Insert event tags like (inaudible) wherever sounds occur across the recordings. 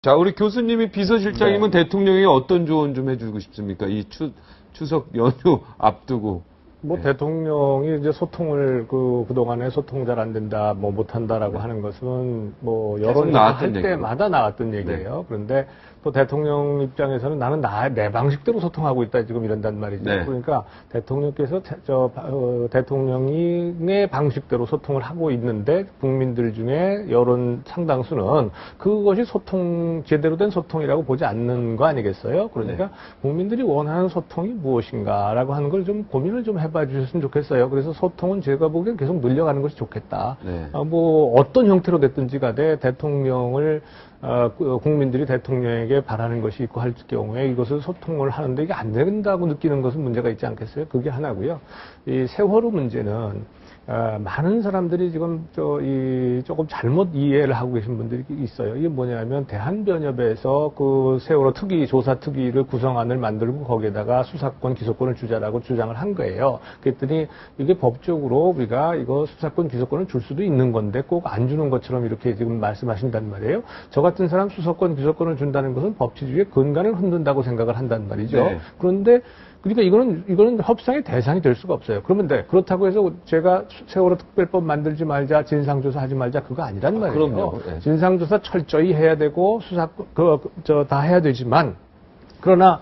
자, 우리 교수님이 비서실장이면 네. 대통령이 어떤 조언 좀 해주고 싶습니까? 이 추, 추석 연휴 (laughs) 앞두고. 뭐 네. 대통령이 이제 소통을 그 그동안에 소통 잘 안 된다, 뭐 못한다라고 하는 것은 뭐 네. 계속 여론 나왔던 할 얘기고. 네. 때마다 나왔던 얘기예요. 그런데 또 대통령 입장에서는 나는 나, 내 방식대로 소통하고 있다 지금 이런단 말이죠. 네. 그러니까 대통령께서 대, 저, 어, 대통령의 방식대로 소통을 하고 있는데 국민들 중에 여론 상당수는 그것이 소통 제대로 된 소통이라고 보지 않는 거 아니겠어요? 그러니까 네. 국민들이 원하는 소통이 무엇인가라고 하는 걸 좀 고민을 좀 해봐 주셨으면 좋겠어요. 그래서 소통은 제가 보기엔 계속 늘려가는 것이 좋겠다. 네. 아, 뭐 어떤 형태로 됐든지 가되 대통령을 어, 그 국민들이 대통령에게 바라는 것이 있고 할 경우에 이것을 소통을 하는데 이게 안 된다고 느끼는 것은 문제가 있지 않겠어요? 그게 하나고요. 이 세월호 문제는 어, 많은 사람들이 지금 저, 이, 조금 잘못 이해를 하고 계신 분들이 있어요. 이게 뭐냐면 대한변협에서 그 세월호 특위, 조사 특위를 구성안을 만들고 거기에다가 수사권, 기소권을 주자라고 주장을 한 거예요. 그랬더니 이게 법적으로 우리가 이거 수사권, 기소권을 줄 수도 있는 건데 꼭 안 주는 것처럼 이렇게 지금 말씀하신단 말이에요. 저 같은 사람 수사권, 기소권을 준다는 것은 법치주의의 근간을 흔든다고 생각을 한단 말이죠. 네. 그런데 그러니까 이거는 이거는 협상의 대상이 될 수가 없어요. 그러면 돼. 그렇다고 해서 제가 세월호 특별법 만들지 말자, 진상조사 하지 말자 그거 아니란 말이에요. 그럼요. 네. 진상조사 철저히 해야 되고 수사 그저 다 해야 되지만 그러나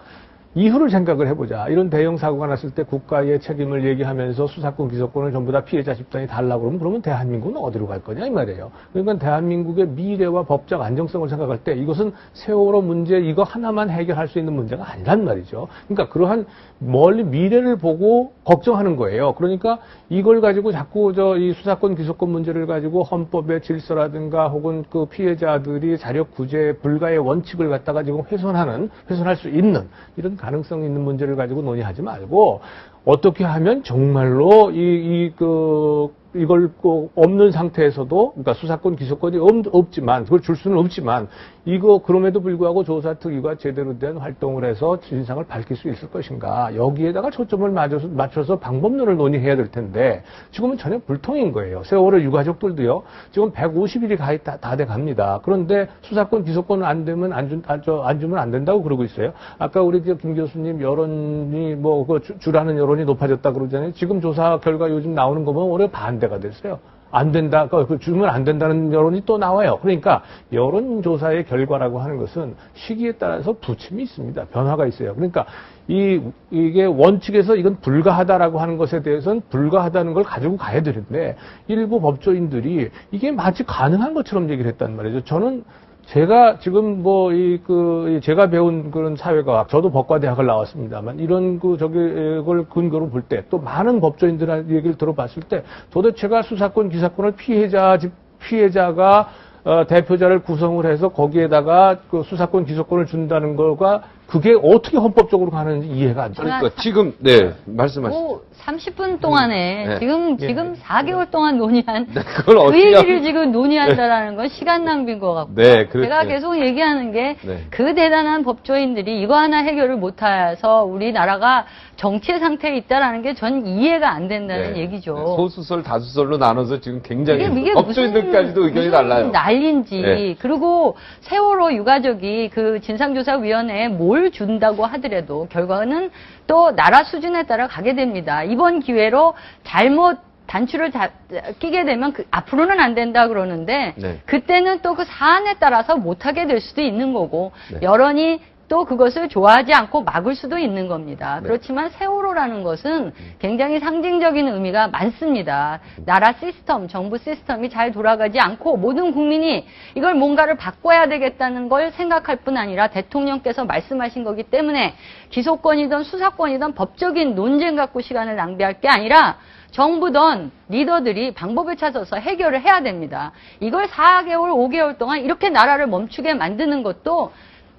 이후를 생각을 해보자. 이런 대형 사고가 났을 때 국가의 책임을 얘기하면서 수사권, 기소권을 전부 다 피해자 집단이 달라고 그러면 그러면 대한민국은 어디로 갈 거냐 이 말이에요. 그러니까 대한민국의 미래와 법적 안정성을 생각할 때 이것은 세월호 문제 이거 하나만 해결할 수 있는 문제가 아니란 말이죠. 그러니까 그러한 멀리 미래를 보고 걱정하는 거예요. 그러니까 이걸 가지고 자꾸 저 이 수사권, 기소권 문제를 가지고 헌법의 질서라든가 혹은 그 피해자들이 자력 구제 불가의 원칙을 갖다가 지금 훼손하는 훼손할 수 있는 이런 가능성 있는 문제를 가지고 논의하지 말고 어떻게 하면 정말로 이, 이, 그, 이걸 꼭 없는 상태에서도, 그러니까 수사권, 기소권이 없, 없지만, 그걸 줄 수는 없지만, 이거, 그럼에도 불구하고 조사 특위가 제대로 된 활동을 해서 진상을 밝힐 수 있을 것인가. 여기에다가 초점을 맞춰서, 맞춰서 방법론을 논의해야 될 텐데, 지금은 전혀 불통인 거예요. 세월호 유가족들도요, 지금 150일이 가히 다, 다 돼 갑니다. 그런데 수사권, 기소권은 안 되면 안, 준, 안, 저, 안 주면 안 된다고 그러고 있어요. 아까 우리 저김 교수님 여론이 뭐, 그 주- 주라는 여론이 높아졌다 그러잖아요. 지금 조사 결과 요즘 나오는 거 보면 올해 반대 가 됐어요. 안 된다, 그그 주면 안 된다는 여론이 또 나와요. 그러니까 여론조사의 결과라고 하는 것은 시기에 따라서 부침이 있습니다. 변화가 있어요. 그러니까 이, 이게 원칙에서 이건 불가하다라고 하는 것에 대해서는 불가하다는 걸 가지고 가야 되는데 일부 법조인들이 이게 마치 가능한 것처럼 얘기를 했단 말이죠. 저는 제가 지금 뭐 이 그 제가 배운 그런 사회과학 저도 법과대학을 나왔습니다만 이런 그 저기 걸 근거로 볼 때 또 많은 법조인들 얘기를 들어봤을 때 도대체가 수사권 기사권을 피해자 집 피해자가 어, 대표자를 구성을 해서 거기에다가 그 수사권 기소권을 준다는 거가 그게 어떻게 헌법적으로 가는지 이해가 안 돼요. 그러니까 지금, 네, 말씀하시죠. 뭐 30분 동안에 네. 지금 예. 지금 4개월 동안 논의한 네, 그걸 그 어떻게 얘기를 하면- 지금 논의한다라는 건 시간 낭비인 것 같고 네, 그렇죠. 제가 계속 얘기하는 게 네. 그 대단한 법조인들이 이거 하나 해결을 못해서 우리나라가 정체 상태에 있다라는 게 전 이해가 안 된다는 네. 얘기죠. 네, 소수설, 다수설로 나눠서 지금 굉장히 이게, 이게 법조인들까지도 무슨- 의견이 무슨 달라요. 난리인지 네. 그리고 세월호 유가족이 그 진상조사위원회에 뭘 준다고 하더라도 결과는 또 나라 수준에 따라 가게 됩니다. 이번 기회로 잘못 단추를 다- 끼게 되면 그 앞으로는 안 된다 그러는데 네. 그때는 또 그 사안에 따라서 못하게 될 수도 있는 거고 네. 여론이 또 그것을 좋아하지 않고 막을 수도 있는 겁니다. 네. 그렇지만 세월호라는 것은 굉장히 상징적인 의미가 많습니다. 나라 시스템, 정부 시스템이 잘 돌아가지 않고 모든 국민이 이걸 뭔가를 바꿔야 되겠다는 걸 생각할 뿐 아니라 대통령께서 말씀하신 거기 때문에 기소권이든 수사권이든 법적인 논쟁 갖고 시간을 낭비할 게 아니라 정부든 리더들이 방법을 찾아서 해결을 해야 됩니다. 이걸 4개월, 5개월 동안 이렇게 나라를 멈추게 만드는 것도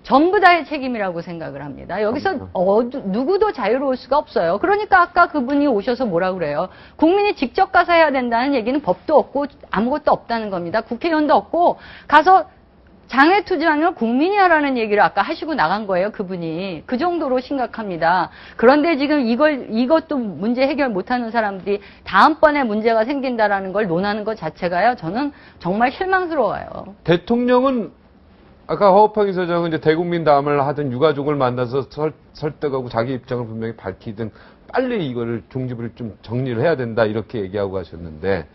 전부 다의 책임이라고 생각을 합니다. 여기서 어, 누구도 자유로울 수가 없어요. 그러니까 아까 그분이 오셔서 뭐라 그래요? 국민이 직접 가서 해야 된다는 얘기는 법도 없고 아무것도 없다는 겁니다. 국회의원도 없고 가서 장외 투쟁을 국민이 하라는 얘기를 아까 하시고 나간 거예요, 그분이. 그 정도로 심각합니다. 그런데 지금 이걸, 이것도 문제 해결 못하는 사람들이 다음번에 문제가 생긴다라는 걸 논하는 것 자체가요, 저는 정말 실망스러워요. 대통령은 아까 허업팡 이사장은 이제 대국민 담을 하든 유가족을 만나서 설, 설득하고 자기 입장을 분명히 밝히든 빨리 이거를 종집을 좀 정리를 해야 된다 이렇게 얘기하고 가셨는데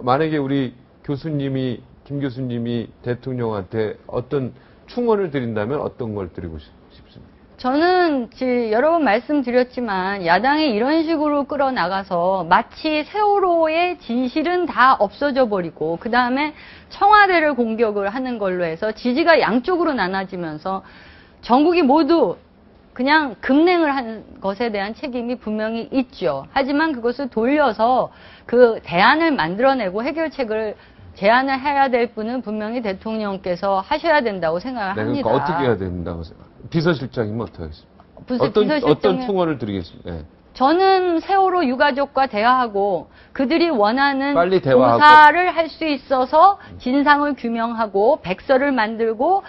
만약에 우리 교수님이 김 교수님이 대통령한테 어떤 충원을 드린다면 어떤 걸 드리고 싶- 싶습니까? 저는 지- 여러 번 말씀드렸지만 야당이 이런 식으로 끌어나가서 마치 세월호의 진실은 다 없어져 버리고 그 다음에 청와대를 공격을 하는 걸로 해서 지지가 양쪽으로 나눠지면서 전국이 모두 그냥 급냉을 한 것에 대한 책임이 분명히 있죠. 하지만 그것을 돌려서 그 대안을 만들어내고 해결책을 제안을 해야 될 분은 분명히 대통령께서 하셔야 된다고 생각을 네, 합니다. 그러니까 어떻게 해야 된다고 생각? 비서실장이면 어떻게 하겠습니까? 부서- 어떤 비서실장은- 어떤 충원을 드리겠습니까? 네. 저는 세월호 유가족과 대화하고 그들이 원하는 빨리 대화하고. 조사를 할 수 있어서 진상을 규명하고 백서를 만들고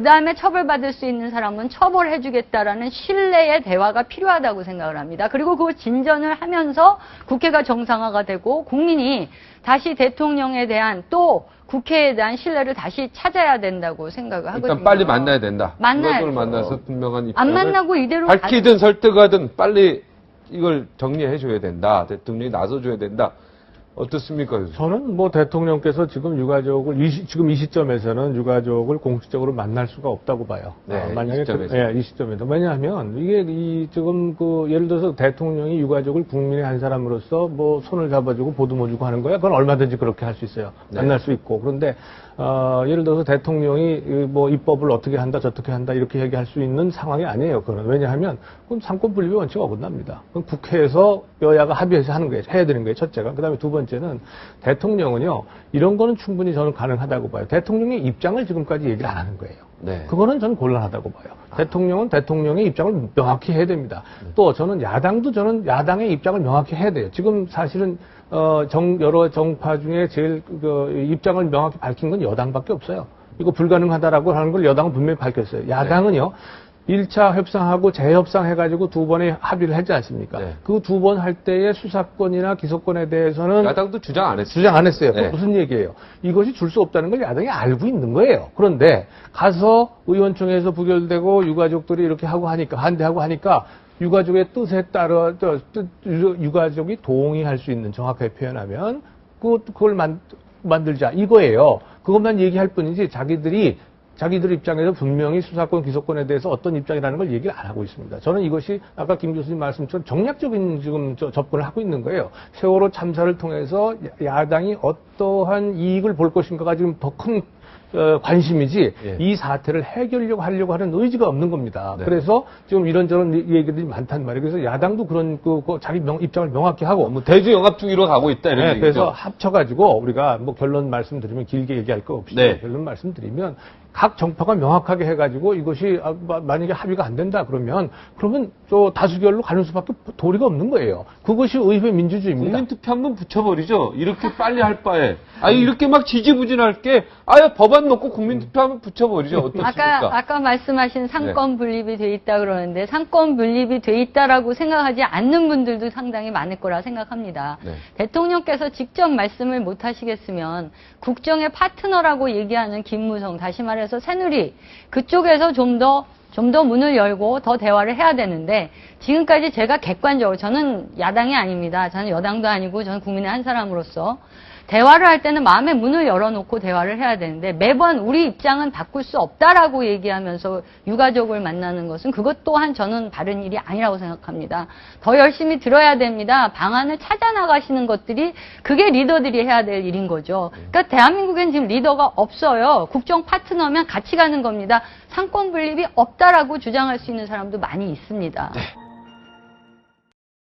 그 다음에 처벌받을 수 있는 사람은 처벌해주겠다라는 신뢰의 대화가 필요하다고 생각을 합니다. 그리고 그 진전을 하면서 국회가 정상화가 되고 국민이 다시 대통령에 대한 또 국회에 대한 신뢰를 다시 찾아야 된다고 생각을 하거든요. 일단 빨리 만나야 된다. 유가족을 만나서 분명한 안 입장을 만나고 이대로 밝히든 설득하든 빨리 이걸 정리해 줘야 된다. 대통령이 나서 줘야 된다. 어떻습니까? 저는 뭐 대통령께서 지금 유가족을 이 시- 지금 이 시점에서는 유가족을 공식적으로 만날 수가 없다고 봐요. 네, 어, 이 만약에 그, 시점에서. 예, 이 시점에서 왜냐하면 이게 이 지금 그 예를 들어서 대통령이 유가족을 국민의 한 사람으로서 뭐 손을 잡아주고 보듬어주고 하는 거야. 그건 얼마든지 그렇게 할 수 있어요. 네. 만날 수 있고 그런데 어, 예를 들어서 대통령이 이뭐 입법을 어떻게 한다 저떻게 한다 이렇게 얘기할 수 있는 상황이 아니에요. 그건 왜냐하면 그건 상권 분립의 원칙 어긋납니다. 그건 국회에서 여야가 합의해서 하는 거예요. 해야 되는 거예요. 첫째가. 그다음에 두 번째는 대통령은요 이런 거는 충분히 저는 가능하다고 봐요. 대통령의 입장을 지금까지 얘기를 안 하는 거예요. 네. 그거는 저는 곤란하다고 봐요. 대통령은 대통령의 입장을 명확히 해야 됩니다. 또 저는 야당도 저는 야당의 입장을 명확히 해야 돼요. 지금 사실은 어, 정, 여러 정파 중에 제일 그 입장을 명확히 밝힌 건 여당밖에 없어요. 이거 불가능하다라고 하는 걸 여당은 분명히 밝혔어요. 야당은요. 1차 협상하고 재협상 해가지고 두 번의 합의를 했지 않습니까? 네. 그두 번 할 때의 수사권이나 기소권에 대해서는 야당도 주장 안 했어요. 주장 안 했어요. 네. 그 무슨 얘기예요? 이것이 줄 수 없다는 걸 야당이 알고 있는 거예요. 그런데 가서 의원총회에서 부결되고 유가족들이 이렇게 하고 하니까 한대하고 하니까 유가족의 뜻에 따라 저, 뜻, 유- 유가족이 동의할 수 있는 정확하게 표현하면 그 그걸 만, 만들자 이거예요. 그것만 얘기할 뿐이지 자기들이 자기들 입장에서 분명히 수사권, 기소권에 대해서 어떤 입장이라는 걸 얘기를 안 하고 있습니다. 저는 이것이 아까 김 교수님 말씀처럼 정략적인 지금 저- 접근을 하고 있는 거예요. 세월호 참사를 통해서 야- 야당이 어떠한 이익을 볼 것인가가 지금 더큰 어, 관심이지 예. 이 사태를 해결하려고 하려고 하는 의지가 없는 겁니다. 네. 그래서 지금 이런저런 얘- 얘기들이 많단 말이에요. 그래서 야당도 그런 그, 그 자기 명- 입장을 명확히 하고 뭐 대주 영합주의로 가고 있다 이런 네, 얘기죠. 그래서 합쳐가지고 우리가 뭐 결론 말씀드리면 길게 얘기할 거 없이 네. 결론 말씀드리면 각 정파가 명확하게 해가지고 이것이 아, 마- 만약에 합의가 안 된다 그러면 그러면 저 다수결로 가는 수밖에 도리가 없는 거예요. 그것이 의회 민주주의입니다. 국민투표 한 번 붙여버리죠. 이렇게 빨리 할 바에. 아니 이렇게 막 지지부진할 게 아예 법안 놓고 국민투표 한 번 붙여버리죠. 어떻습니까? 아까 아까 말씀하신 상권 분립이 돼 있다 그러는데 상권 분립이 돼 있다라고 생각하지 않는 분들도 상당히 많을 거라 생각합니다. 네. 대통령께서 직접 말씀을 못 하시겠으면 국정의 파트너라고 얘기하는 김무성 다시 말해 서 새누리 그쪽에서 좀 더 좀 더 문을 열고 더 대화를 해야 되는데 지금까지 제가 객관적으로 저는 야당이 아닙니다. 저는 여당도 아니고 저는 국민의 한 사람으로서 대화를 할 때는 마음의 문을 열어놓고 대화를 해야 되는데 매번 우리 입장은 바꿀 수 없다라고 얘기하면서 유가족을 만나는 것은 그것 또한 저는 바른 일이 아니라고 생각합니다. 더 열심히 들어야 됩니다. 방안을 찾아 나가시는 것들이 그게 리더들이 해야 될 일인 거죠. 그러니까 대한민국엔 지금 리더가 없어요. 국정 파트너면 같이 가는 겁니다. 상권 분립이 없다라고 주장할 수 있는 사람도 많이 있습니다.